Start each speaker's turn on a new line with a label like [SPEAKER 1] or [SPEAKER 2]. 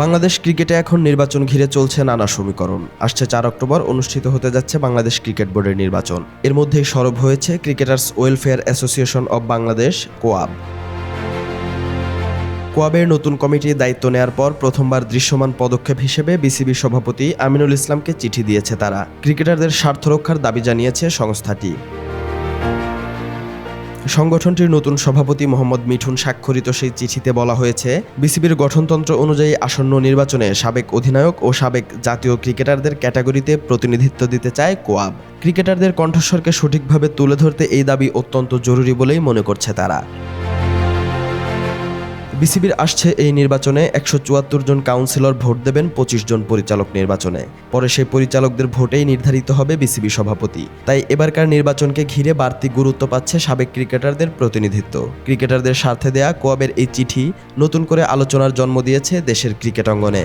[SPEAKER 1] বাংলাদেশ ক্রিকেটে এখন নির্বাচন ঘিরে চলছে নানা সমীকরণ। আসছে চার অক্টোবর, অনুষ্ঠিত হতে যাচ্ছে বাংলাদেশ ক্রিকেট বোর্ডের নির্বাচন। এর মধ্যেই সরব হয়েছে cricketers welfare association of Bangladesh, COAB. কোয়াবের নতুন কমিটি দায়িত্ব নেয়ার পর প্রথমবার দৃশ্যমান পদক্ষেপ হিসেবে বিসিবি সভাপতি আমিনুল ইসলামকে চিঠি দিয়েছে তারা। ক্রিকেটারদের স্বার্থ রক্ষার দাবি জানিয়েছে সংস্থাটি। সংগঠনটির নতুন সভাপতি মোহাম্মদ মিঠুন স্বাক্ষরিত সেই চিঠিতে বলা হয়েছে, বিসিবির গঠনতন্ত্র অনুযায়ী আসন্ন নির্বাচনে সাবেক অধিনায়ক ও সাবেক জাতীয় ক্রিকেটারদের ক্যাটাগরিতে প্রতিনিধিত্ব দিতে চায় কোয়াব। ক্রিকেটারদের কণ্ঠস্বরকে সঠিকভাবে তুলে ধরতে এই দাবি অত্যন্ত জরুরি বলেই মনে করছে তারা। বিসিবির আসছে এই নির্বাচনে একশো চুয়াত্তর জন কাউন্সিলর ভোট দেবেন, পঁচিশ জন পরিচালক নির্বাচনে। পরে সেই পরিচালকদের ভোটেই নির্ধারিত হবে বিসিবি সভাপতি। তাই এবারকার নির্বাচনকে ঘিরে বাড়তি গুরুত্ব পাচ্ছে সাবেক ক্রিকেটারদের প্রতিনিধিত্ব। ক্রিকেটারদের স্বার্থে দেয়া কোয়াবের এই চিঠি নতুন করে আলোচনার জন্ম দিয়েছে দেশের ক্রিকেট অঙ্গনে।